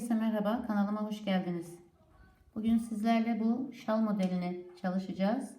Herkese merhaba, kanalıma hoş geldiniz. Bugün sizlerle bu şal modelini çalışacağız.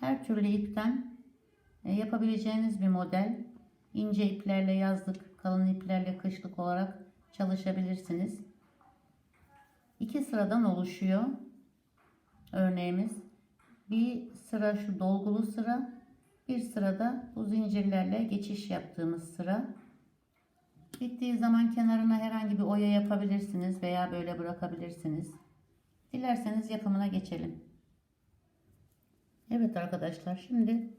Her türlü ipten e, yapabileceğiniz bir model. İnce iplerle yazlık, kalın iplerle kışlık olarak çalışabilirsiniz. İki sıradan oluşuyor örneğimiz. Bir sıra şu dolgulu sıra, bir sırada bu zincirlerle geçiş yaptığımız sıra. Bittiği zaman kenarına herhangi bir oya yapabilirsiniz veya böyle bırakabilirsiniz. Dilerseniz yapımına geçelim. Evet arkadaşlar şimdi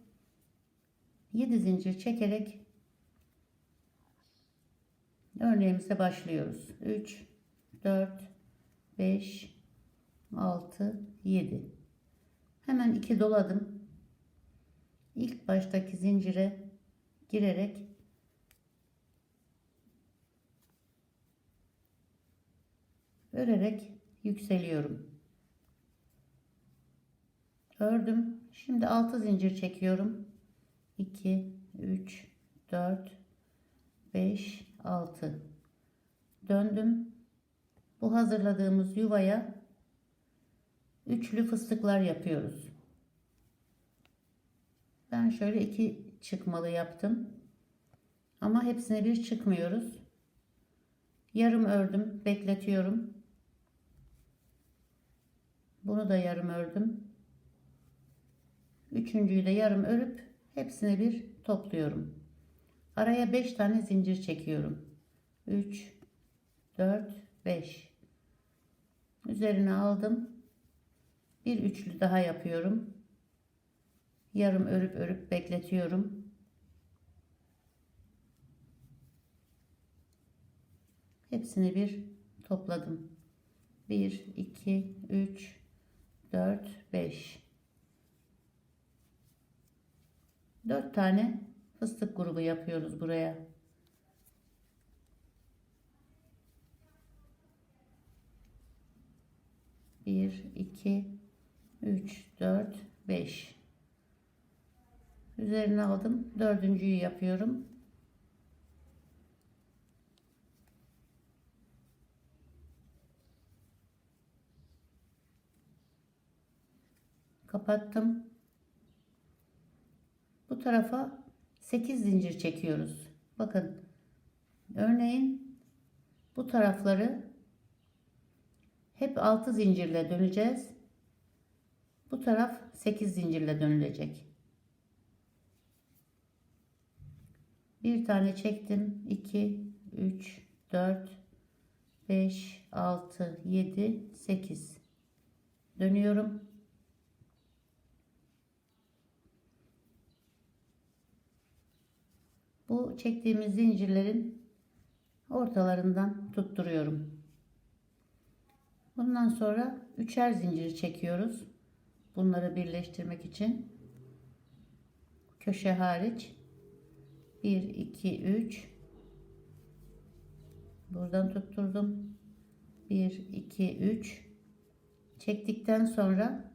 7 zincir çekerek örneğimize başlıyoruz. 3 4 5 6 7 Hemen 2 doladım. İlk baştaki zincire girerek örerek yükseliyorum. Ördüm. Şimdi 6 zincir çekiyorum. 2 3 4 5 6 döndüm. Bu hazırladığımız yuvaya üçlü fıstıklar yapıyoruz. Ben şöyle iki çıkmalı yaptım. Ama hepsine bir çıkmıyoruz. Yarım ördüm, bekletiyorum. Bunu da yarım ördüm. Üçüncüyü de yarım örüp hepsini bir topluyorum. Araya 5 tane zincir çekiyorum. 3 4 5 Üzerine aldım. Bir üçlü daha yapıyorum. Yarım örüp örüp bekletiyorum. Hepsini bir topladım. 1 2 3 4 5 4 tane fıstık grubu yapıyoruz buraya. Bir, iki, üç, dört, beş. Üzerine aldım. Dördüncüyü yapıyorum. Kapattım. Bu tarafa 8 zincir çekiyoruz. Bakın. Örneğin bu tarafları hep 6 zincirle döneceğiz. Bu taraf 8 zincirle dönülecek. Bir tane çektim. 2 3 4 5 6 7 8 dönüyorum. Bu çektiğimiz zincirlerin ortalarından tutturuyorum. Bundan sonra üçer zincir çekiyoruz. Bunları birleştirmek için. Köşe hariç. 1 2 3 Buradan tutturdum. 1 2 3 çektikten sonra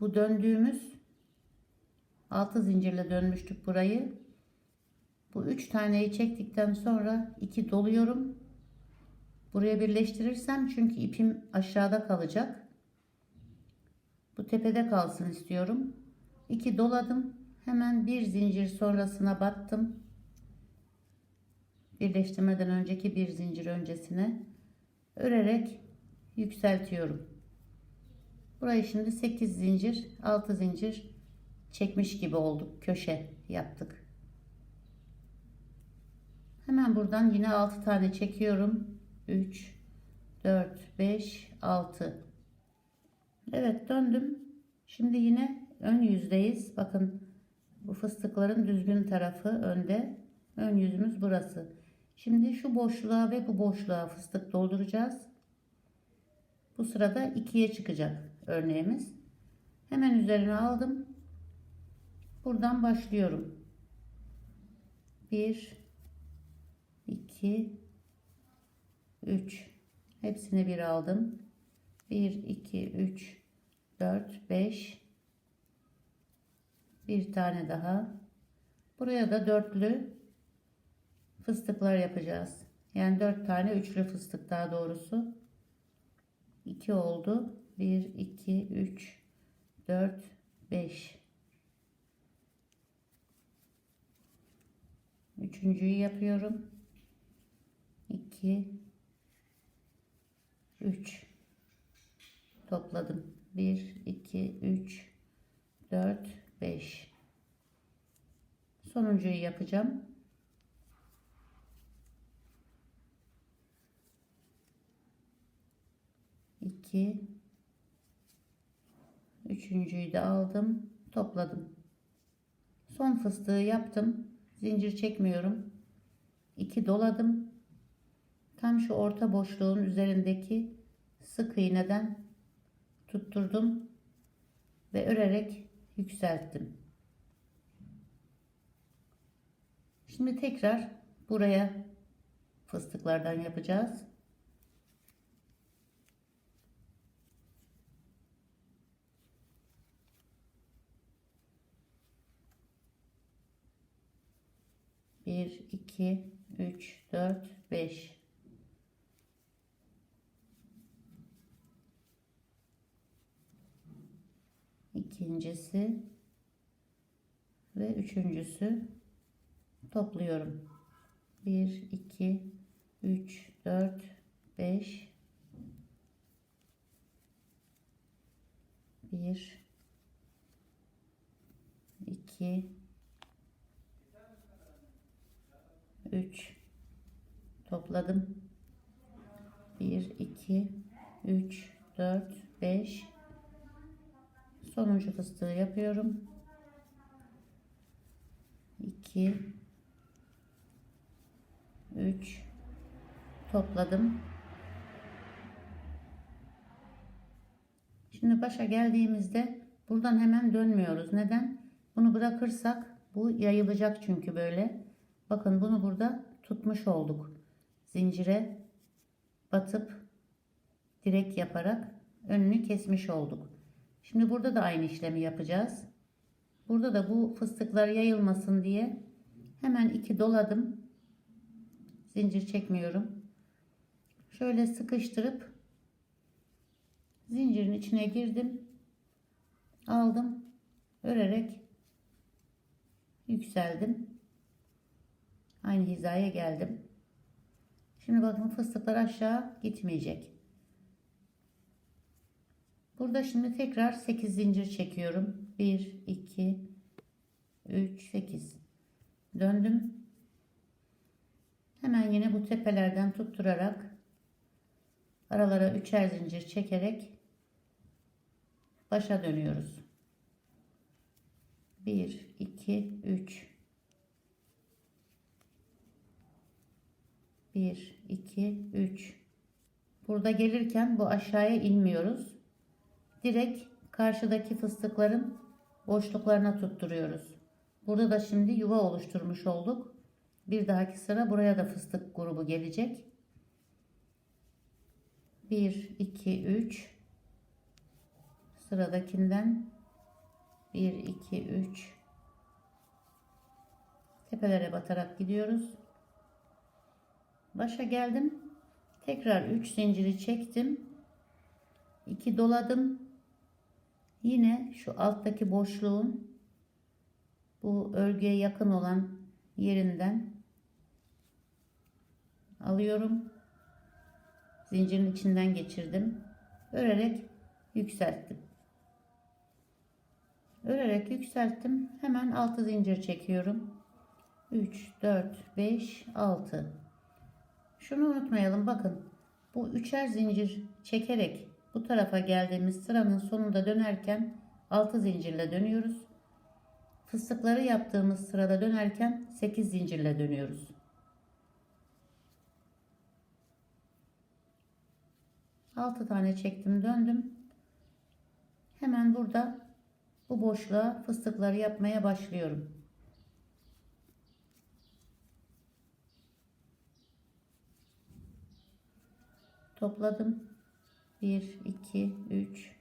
bu döndüğümüz 6 zincirle dönmüştük burayı. Bu 3 taneyi çektikten sonra 2 doluyorum. Buraya birleştirirsem çünkü ipim aşağıda kalacak. Bu tepede kalsın istiyorum. 2 doladım. Hemen bir zincir sonrasına battım. Birleştirmeden önceki bir zincir öncesine örerek yükseltiyorum. Burayı şimdi 8 zincir, 6 zincir çekmiş gibi olduk. Köşe yaptık. Hemen buradan yine 6 tane çekiyorum. 3 4 5 6 Evet döndüm. Şimdi yine ön yüzdeyiz. Bakın bu fıstıkların düzgün tarafı önde. Ön yüzümüz burası. Şimdi şu boşluğa ve bu boşluğa fıstık dolduracağız. Bu sırada ikiye çıkacak örneğimiz. Hemen üzerine aldım. Buradan başlıyorum. 1 2 3 hepsini bir aldım. 1 2 3 4 5 bir tane daha. Buraya da dörtlü fıstıklar yapacağız. Yani 4 tane üçlü fıstık daha doğrusu. 2 oldu. 1, 2, 3, 4, 5. Üçüncüyü yapıyorum. 2, 3. Topladım. 1, 2, 3, 4, 5. Sonuncuyu yapacağım. İki. Üçüncüyü de aldım. Topladım. Son fıstığı yaptım. Zincir çekmiyorum. 2 doladım. Tam şu orta boşluğun üzerindeki sık iğneden tutturdum ve örerek yükselttim. Şimdi tekrar buraya fıstıklardan yapacağız. Bir, iki, üç, dört, beş. İkincisi ve üçüncüsü topluyorum. 1 2 3 4 5 1 2 3 topladım. 1 2 3 4 5 sonuncu fıstığı yapıyorum. 2 3 topladım. Şimdi başa geldiğimizde buradan hemen dönmüyoruz. Neden? Bunu bırakırsak bu yayılacak çünkü böyle. Bakın bunu burada tutmuş olduk. Zincire batıp direk yaparak önünü kesmiş olduk. Şimdi burada da aynı işlemi yapacağız. Burada da bu fıstıklar yayılmasın diye hemen iki doladım zincir çekmiyorum. Şöyle sıkıştırıp zincirin içine girdim. Aldım. Örerek yükseldim. Aynı hizaya geldim. Şimdi bakın fıstıklar aşağı gitmeyecek. Burada şimdi tekrar 8 zincir çekiyorum. 1 2 3 8 döndüm Hemen yine bu tepelerden tutturarak aralara üçer zincir çekerek başa dönüyoruz. 1 2 3 1 2 3 Burada gelirken bu aşağıya inmiyoruz. Direkt karşıdaki fıstıkların boşluklarına tutturuyoruz. Burada da şimdi yuva oluşturmuş olduk. Bir dahaki sıra buraya da fıstık grubu gelecek. 1 2 3 sıradakinden 1 2 3 tepelere batarak gidiyoruz. Başa geldim. Tekrar 3 zinciri çektim. 2 doladım. Yine şu alttaki boşluğun bu örgüye yakın olan yerinden alıyorum. Zincirin içinden geçirdim. Örerek yükselttim. Örerek yükselttim. Hemen 6 zincir çekiyorum. 3, 4, 5, 6. Şunu unutmayalım. Bakın bu üçer zincir çekerek bu tarafa geldiğimiz sıranın sonunda dönerken 6 zincirle dönüyoruz. Fıstıkları yaptığımız sırada dönerken 8 zincirle dönüyoruz. 6 tane çektim döndüm. Hemen burada bu boşluğa fıstıkları yapmaya başlıyorum. topladım. 1, 2, 3,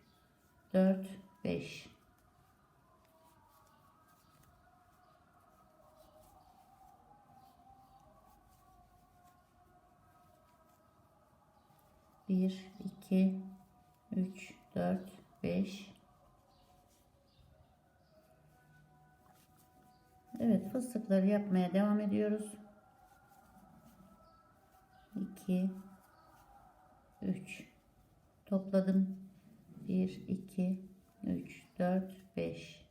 4, 5. Bir, iki, üç, dört, beş. Evet fıstıkları yapmaya devam ediyoruz. 2 3 topladım. 1 2 3 4 5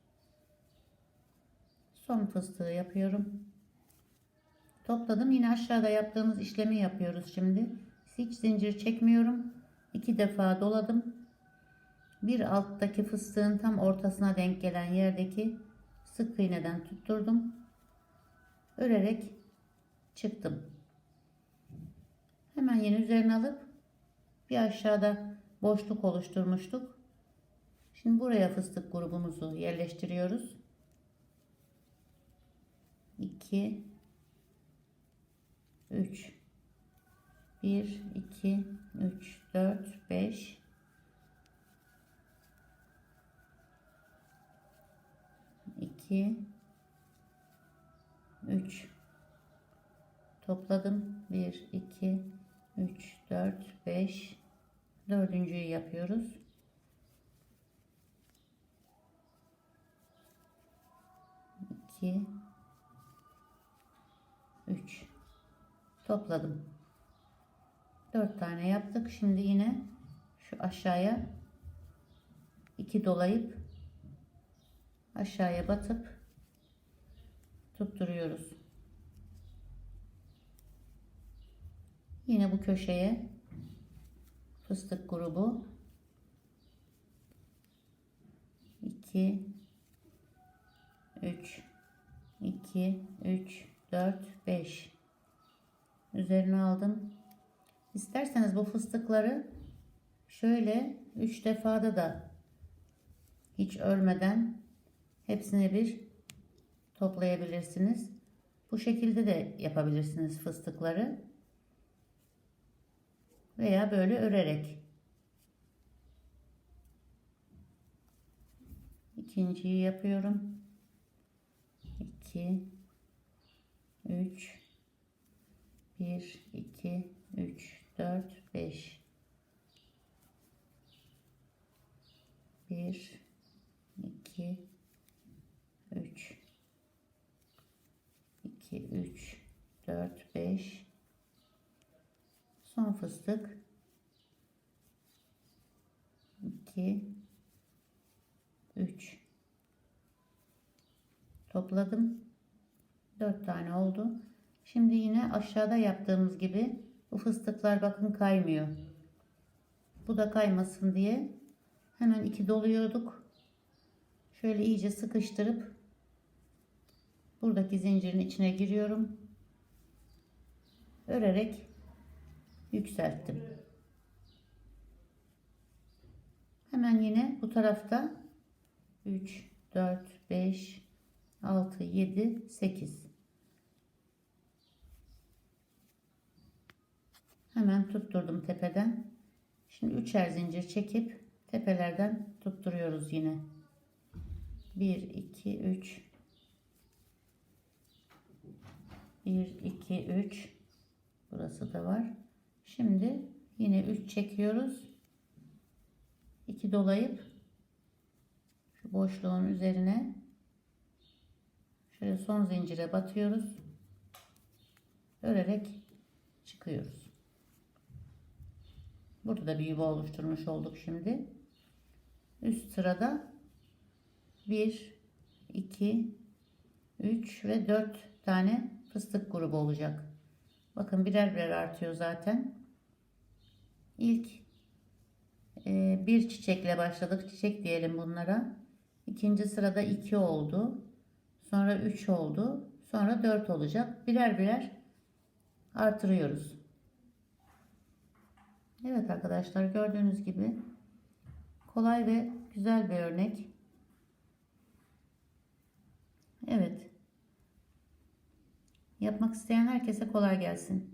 son fıstığı yapıyorum. Topladım. Yine aşağıda yaptığımız işlemi yapıyoruz şimdi. Hiç zincir çekmiyorum. İki defa doladım. Bir alttaki fıstığın tam ortasına denk gelen yerdeki sık iğneden tutturdum. Örerek çıktım. Hemen yine üzerine alıp bir aşağıda boşluk oluşturmuştuk. Şimdi buraya fıstık grubumuzu yerleştiriyoruz. 2 3 1 2 3 4 5 2 3 topladım. 1 2 3 4 5 dördüncüyü yapıyoruz. İki. Üç. Topladım. Dört tane yaptık. Şimdi yine şu aşağıya iki dolayıp aşağıya batıp tutturuyoruz. Yine bu köşeye fıstık grubu. 2 3 2 3 4 5 üzerine aldım. İsterseniz bu fıstıkları şöyle 3 defada da hiç örmeden hepsini bir toplayabilirsiniz. Bu şekilde de yapabilirsiniz fıstıkları veya böyle örerek. İkinciyi yapıyorum. 2 3 1 2 3 4 5 1 2 3 2 3 4 5 son fıstık. 2 3 topladım. 4 tane oldu. Şimdi yine aşağıda yaptığımız gibi bu fıstıklar bakın kaymıyor. Bu da kaymasın diye hemen iki doluyorduk. Şöyle iyice sıkıştırıp buradaki zincirin içine giriyorum. Örerek yükselttim. Hemen yine bu tarafta 3, 4, 5, 6, 7, 8. Hemen tutturdum tepeden. Şimdi üçer zincir çekip tepelerden tutturuyoruz yine. 1, 2, 3. 1, 2, 3. Burası da var. Şimdi yine 3 çekiyoruz. 2 dolayıp şu boşluğun üzerine şöyle son zincire batıyoruz. Örerek çıkıyoruz. Burada da bir yuva oluşturmuş olduk şimdi. Üst sırada 1 2 3 ve 4 tane fıstık grubu olacak. Bakın birer birer artıyor zaten. İlk e, bir çiçekle başladık. Çiçek diyelim bunlara. İkinci sırada iki oldu. Sonra üç oldu. Sonra dört olacak. Birer birer artırıyoruz. Evet arkadaşlar gördüğünüz gibi kolay ve güzel bir örnek. Evet. Yapmak isteyen herkese kolay gelsin.